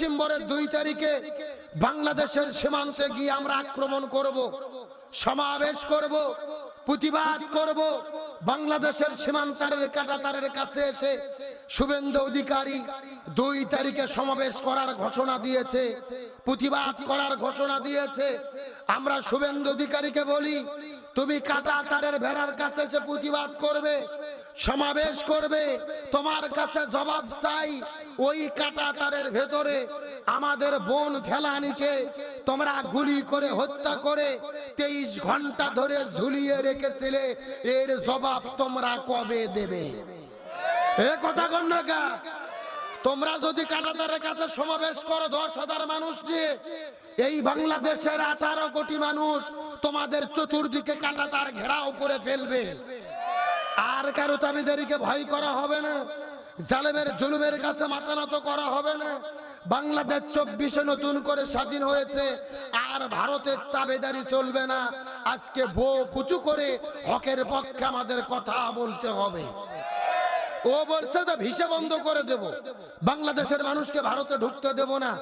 ডিসেম্বরের দুই তারিখে বাংলাদেশের সীমান্তে গিয়ে আমরা আক্রমণ করব, সমাবেশ করব, প্রতিবাদ করব। বাংলাদেশের সীমান্তারের কাটাতারের কাছে এসে শুভেন্দু অধিকারী দুই তারিখে সমাবেশ করার ঘোষণা দিয়েছে, প্রতিবাদ করার ঘোষণা দিয়েছে। আমরা শুভেন্দু অধিকারীকে বলি, তুমি কাটাতারের ভেড়ার কাছে এসে প্রতিবাদ করবে সমাবেশ করবে। তোমার কাছে জবাব চাই, ওই কাটাতারের ভেতরে আমাদের বোন ফেলানিকে তোমরা গুলি করে হত্যা করে তেইশ ঘণ্টা ধরে ঝুলিয়ে রেখেছিলে, এর জবাব তোমরা কবে দেবে? এ কথা কন্যাকা তোমরা যদি কাটাতারের কাছে সমাবেশ করো দশ হাজার মানুষ নিয়ে, এই বাংলাদেশের আঠারো কোটি মানুষ তোমাদের চতুর্দিকে কাটাতার ঘেরাও করে ফেলবে। আর কারও তাবিদারিকে ভয় করা হবে না। জালেমের জুলুমের কাছে মাথা নত করা হবে না। বাংলাদেশ চব্বিশে নতুন করে স্বাধীন হয়েছে। আর ভারতের তাবেদারি চলবে না। আজকে বো কুচু করে হকের পক্ষে আমাদের কথা বলতে হবে। ও বলছে যে ভিসা বন্ধ করে দেব। বাংলাদেশের মানুষকে ভারতে ঢুকতে দেব না।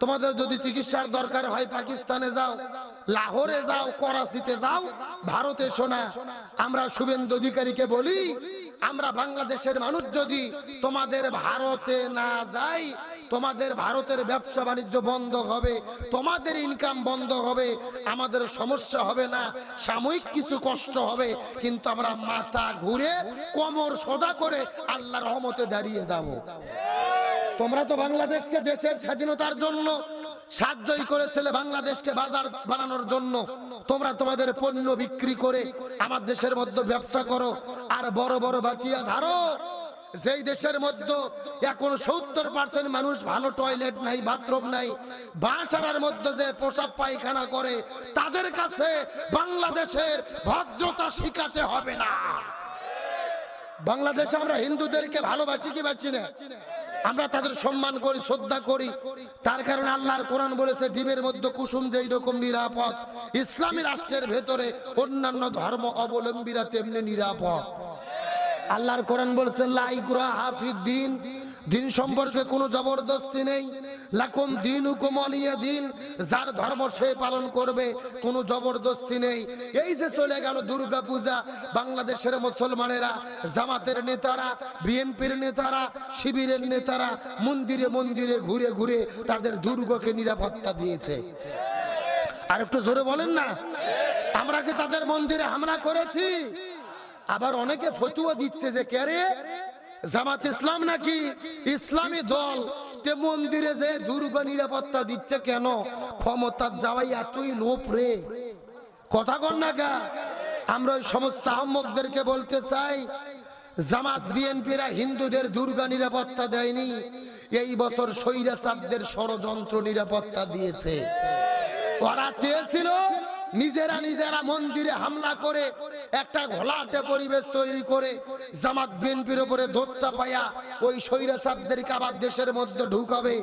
তোমাদের যদি চিকিৎসার দরকার হয়, পাকিস্তানে যাও, লাহোরে যাও, করাচিতে যাও, ভারতে শোনা। আমরা শুভেন্দু অধিকারীকে বলি, আমরা বাংলাদেশের মানুষ যদি তোমাদের ভারতে না যাই তোমাদের ভারতের ব্যবসা বাণিজ্য বন্ধ হবে, তোমাদের ইনকাম বন্ধ হবে, আমাদের সমস্যা হবে না, সাময়িক কিছু কষ্ট হবে, কিন্তু আমরা মাথা ঘুরে, কোমর সোজা করে আল্লাহ রহমতে দাঁড়িয়ে যাব। তোমরা তো বাংলাদেশকে দেশের স্বাধীনতার জন্য সাহায্যই করেছিলে বাংলাদেশকে বাজার বানানোর জন্য। তোমরা তোমাদের পণ্য বিক্রি করে আমার দেশের মধ্যে ব্যবসা করো, আর বড় বড় বাতিয়া ঝাড়ো। যেই দেশের মধ্যে এখন সত্তর পার্সেন্ট মানুষ ভালো টয়লেট নাই বাথরুম নাই, বাসার মধ্যে যে পোশাক পায়খানা করে, তাদের কাছে বাংলাদেশের ভদ্রতা শিখাতে হবে না। বাংলাদেশে আমরা হিন্দুদেরকে ভালোবাসি কি বাসি না? আমরা তাদের সম্মান করি, শ্রদ্ধা করি। তার কারণে আল্লাহর কোরআন বলেছে, ডিমের মধ্যে কুসুম যেই রকম নিরাপদ, ইসলামী রাষ্ট্রের ভেতরে অন্যান্য ধর্ম অবলম্বীরা তেমনি নিরাপদ। আল্লাহর কোরআন বলছে লাইকুরা হাফিদ দিন। দিন সম্পর্কে কোনো জবরদস্তি নেই। লাকুম দিন উকুমলিয়া দিন। যার ধর্ম সে পালন করবে, কোনো জবরদস্তি নেই। এই যে চলে গেল দুর্গা পূজা বাংলাদেশের মুসলমানেরা, জামাতের নেতারা, বিএনপির নেতারা, শিবিরের নেতারা, মন্দিরে মন্দিরে ঘুরে ঘুরে তাদের দুর্গকে নিরাপত্তা দিয়েছে। আর একটু জোরে বলেন না। আমরা কি তাদের মন্দিরে হামলা করেছি? আবার অনেকে ফতুয়া দিচ্ছে যে কেরে জামাত ইসলাম নাকি? ইসলামী দল। তে মন্দিরে যে দুর্গা নিরাপত্তা দিচ্ছে কেন? ক্ষমতার যাওয়াই এতই লোপ রে। কথা কন না গা। আমরা ওই সমস্ত আহম্মকদেরকে বলতে চাই, জামাত বিএনপিরা হিন্দুদের দুর্গা নিরাপত্তা দেয়নি। এই বছর স্বৈরাচারদের ষড়যন্ত্র নিরাপত্তা দিয়েছে। ওরা চেয়েছিল নিজেরা নিজেরা মন্দিরে হামলা করে, একটা ঘোলাটে পরিবেশ তৈরি করে, জামাত বিএনপির উপরে দোষ চাপাইয়া ওই স্বৈরাচারদেরকে আবার দেশের মধ্যে ঢুকাবে।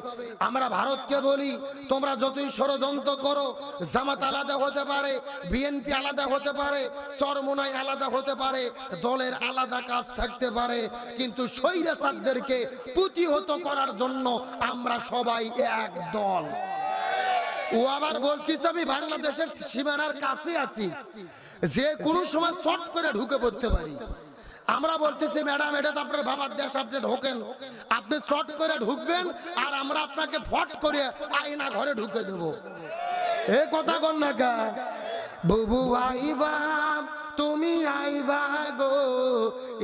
আমরা ভারতকে বলি, তোমরা যতই ষড়যন্ত্র করো, জামাত আলাদা হতে পারে, বিএনপি আলাদা হতে পারে, চরমোনাই আলাদা হতে পারে, দলের আলাদা কাজ থাকতে পারে, কিন্তু স্বৈরাচারদেরকে প্রতিহত করার জন্য আমরা সবাই এক দল। ও আবার বলতেছে আমি বাংলাদেশের সীমানার কাছে আছি। যে কোনো সময় শর্ট করে ঢুকে পড়তে পারি। আমরা বলতেছি ম্যাডাম এটা তো আপনার বাবার দেশ আপনি ঢোকেন। আপনি শর্ট করে ঢুকবেন আর আমরা আপনাকে ফট করে আয়না ঘরে ঢুকে দেব। এ কথা কন না কা? বুবু আইবা তুমি আইবা গো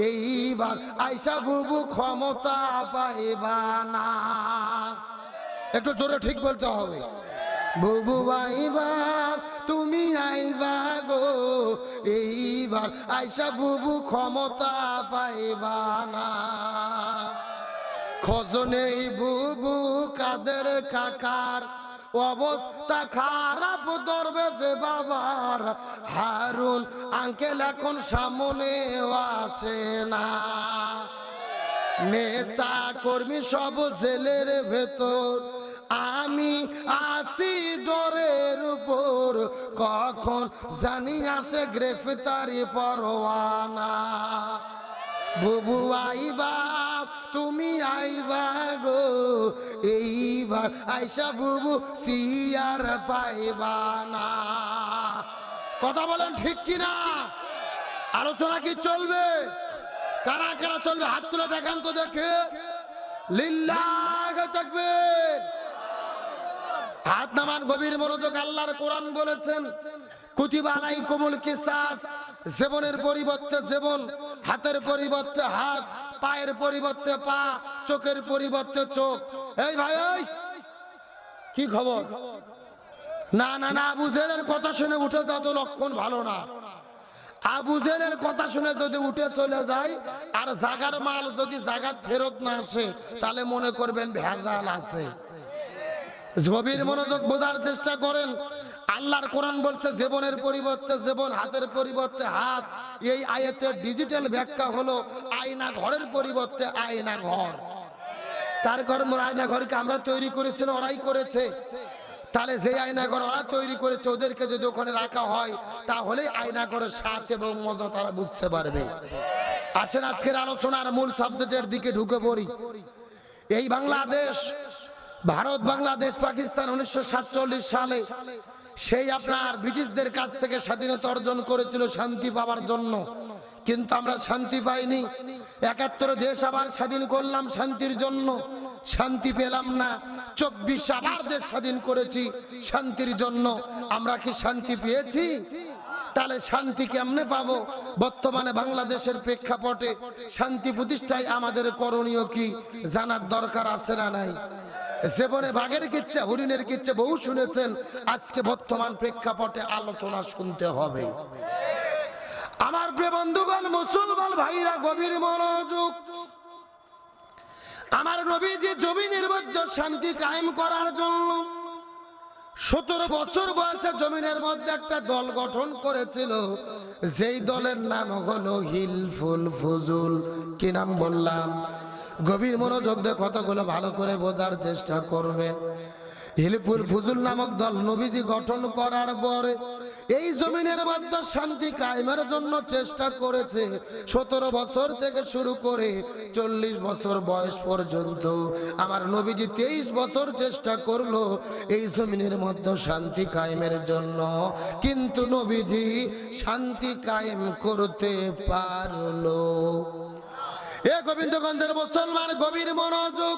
এইবার আইসা বুবু ক্ষমতা পাইবা না। একটু জোরে ঠিক বলতে হবে। বুবু আইবা তুমি আইবা গো। এইবার আইসা বুবু ক্ষমতা পাইবা না। খোঁজনেই বুবু কাদের কাকার? অবস্থা খারাপ ধরবে সে বাবার। হারুন, আঙ্কেল এখন সামনে আসে না। নেতা কর্মী সব জেলের ভেতর। আমি আসি ডরের উপর, কখন জানি আসে গ্রেফতারি পরোয়ানা। বুবু আইবা, তুমি আইবা গো, এইবার আইসা বুবু সিয়ার পাইবা না কথা বলেন ঠিক কিনা? আলোচনা কি চলবে? কারা কারা চলবে? হাত তুলে দেখান তো দেখে। লিল্লাহ থাকবেন হাত নামান গভীর মনোযোগ আল্লাহর কোরআন বলেছেন। কুতিবা আলাইকুমুল কিসাস, জীবনের পরিবর্তে জীবন, হাতের পরিবর্তে হাত, পায়ের পরিবর্তে পা, চোখের পরিবর্তে চোখ। এই ভাই, এই! কি খবর? না না না, আবু জেলের কথা শুনে উঠে যাও তো লক্ষণ ভালো না। আবু জেলের কথা শুনে যদি উঠে চলে যায়, আর জাগার মাল যদি জাগাত ফেরত না আসে, তাহলে মনে করবেন ভেজাল আছে। গভীর মনোযোগ বোঝার চেষ্টা করেন। আল্লাহর কোরআন বলছে, জীবনের পরিবর্তে জীবন, হাতের পরিবর্তে হাত। এই আয়াতের ডিজিটাল ব্যাখ্যা হলো, আয়না ঘরের পরিবর্তে আয়না ঘর। তার কর্ম আয়না ঘরকে আমরা তৈরি করেছি ওরাই করেছে। তাহলে যে আয়না ঘর ওরা তৈরি করেছে, ওদেরকে যদি ওখানে রাখা হয় তাহলে আয়না ঘরের স্বাদ এবং মজা তারা বুঝতে পারবে। আসেন আজকের আলোচনার মূল সাবজেক্টের দিকে ঢুকে পড়ি। এই বাংলাদেশ ভারত, বাংলাদেশ, পাকিস্তান উনিশশো সাতচল্লিশ সালে সেই আপনার ব্রিটিশদের কাছ থেকে স্বাধীনতা অর্জন করেছিল শান্তি পাওয়ার জন্য। কিন্তু আমরা শান্তি পাইনি। একাত্তর দেশ আবার স্বাধীন করলাম শান্তির জন্য। শান্তি পেলাম না। চব্বিশ আবার দেশ স্বাধীন করেছি শান্তির জন্য। আমরা কি শান্তি পেয়েছি? তাহলে শান্তি কেমনে পাবো? বর্তমানে বাংলাদেশের প্রেক্ষাপটে শান্তি প্রতিষ্ঠায় আমাদের করণীয় কি জানার দরকার আছে না নাই? জীবনে বাঘের কিচ্ছা, হরিণের কিচ্ছা বহু শুনেছেন, আজকে বর্তমান প্রেক্ষাপটে আলোচনা শুনতে হবে। আমার বন্ধুগণ, মুসলমান ভাইরা, গভীর মনোযোগ। আমার নবীজি জমিনের মধ্যে শান্তি কায়েম করার জন্য সতেরো বছর বয়সে জমিনের মধ্যে একটা দল গঠন করেছিল। যেই দলের নাম হলো হিলফুল ফুজুল। কি নাম বললাম? গভীর মনোযোগ দিয়ে কথাগুলো ভালো করে বোঝার চেষ্টা করবেন। হিলফুল ফুজুল নামক দল নবীজি গঠন করার পরে এই জমিনের মধ্যে শান্তি কায়েমের জন্য চেষ্টা করেছে। সতেরো বছর থেকে শুরু করে চল্লিশ বছর বয়স পর্যন্ত আমার নবীজি তেইশ বছর চেষ্টা করল এই জমিনের মধ্যে শান্তি কায়েমের জন্য। কিন্তু নবীজি শান্তি কায়েম করতে পারল। গোবিন্দগঞ্জের মুসলমান গভীর মনোযোগ।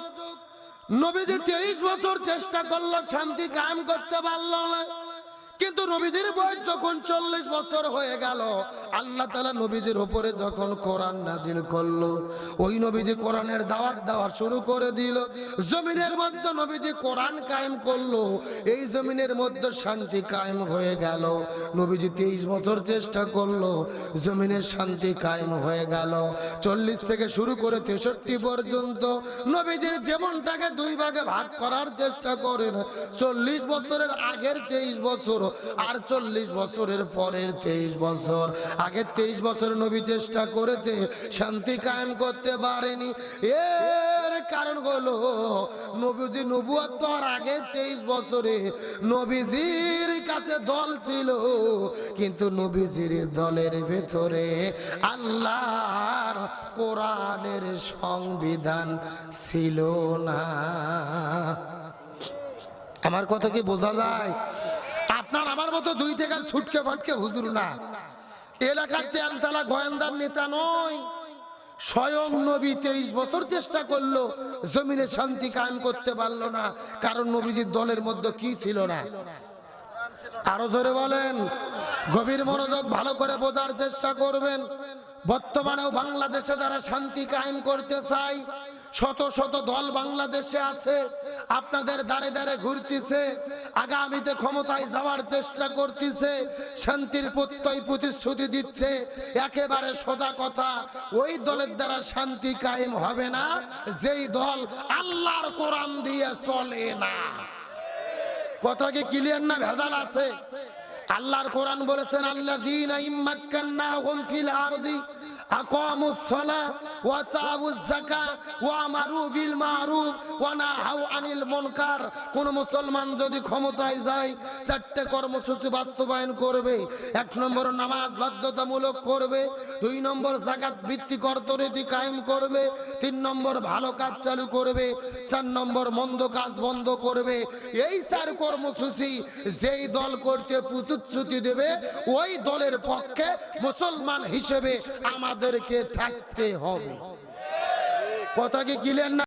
নবীজি তেইশ বছর চেষ্টা করল শান্তি কায়েম করতে পারল না। কিন্তু নবীজির বয়স যখন চল্লিশ বছর হয়ে গেল, আল্লাহ তালা নবীজির উপরে যখন কোরআন নাজিল করল, ওই নবীজি কোরআনের দাওয়াত দেওয়া শুরু করে দিল। জমিনের মধ্যে নবীজি কোরআন কায়েম করল, এই জমিনের মধ্যে শান্তি কায়েম হয়ে গেল। নবীজি তেইশ বছর চেষ্টা করল জমিনের শান্তি কায়েম হয়ে গেল। চল্লিশ থেকে শুরু করে তেষট্টি পর্যন্ত নবীজির জীবনটাকে দুই ভাগে ভাগ করার চেষ্টা করেন। চল্লিশ বছরের আগের তেইশ বছর আর চল্লিশ বছরের পরের তেইশ বছর। আগের তেইশ বছর নবী চেষ্টা করেছে, শান্তি কায়েম করতে পারেনি। এর কারণ হলো, নবীজি নবুয়াত পাওয়ার আগে তেইশ বছরে নবীজির কাছে দল ছিল, কিন্তু নবীজির দলের ভেতরে আল্লাহর কোরআনের সংবিধান ছিল না। আমার কথা কি বোঝা যায়? আপনার আমার মতো দুই থেকে ছুটকে ফাটকে হুজুর না। এলাকার তেলতলা গোয়েন্দার নেতা নয়। স্বয়ং নবী তেইশ বছর চেষ্টা করল, জমিনে শান্তি কায়েম করতে পারল না। কারণ নবীজির দলের মধ্যে কি ছিল না? আরও জোরে বলেন, গভীর মনোযোগ ভালো করে বোঝার চেষ্টা করবেন। বর্তমানেও বাংলাদেশে যারা শান্তি কায়েম করতে চায় শত শত দল বাংলাদেশে আছে, আপনাদের দাঁড়ে দাঁড়ে ঘুরতেছে, আগামীতে ক্ষমতায় যাওয়ার চেষ্টা করতেছে, শান্তির প্রত্যয় প্রতিশ্রুতি দিচ্ছে, একেবারে সোজা কথা, ওই দলের দ্বারা শান্তি কায়েম হবে না, যেই দল আল্লাহর কোরআন দিয়ে চলে না। কথা কি ক্লিয়ার না ভেজাল আছে? আল্লাহর কোরআন বলেছেন আরদি আকামুস কোন মুসলমান যদি ক্ষমতায় যায়, চারটে কর্মসূচি বাস্তবায়ন করবে, এক নম্বর নামাজ বাধ্যতামূলক করবে, দুই নম্বর জাকাত ভিত্তিক অর্থনীতি কায়েম করবে, তিন নম্বর ভালো কাজ চালু করবে, চার নম্বর মন্দ কাজ বন্ধ করবে। এই চার কর্মসূচি যেই দল করতে প্রতিশ্রুতি দেবে, ওই দলের পক্ষে মুসলমান হিসেবে আমাদেরকে থাকতে হবে। কথা কি গিলেন না?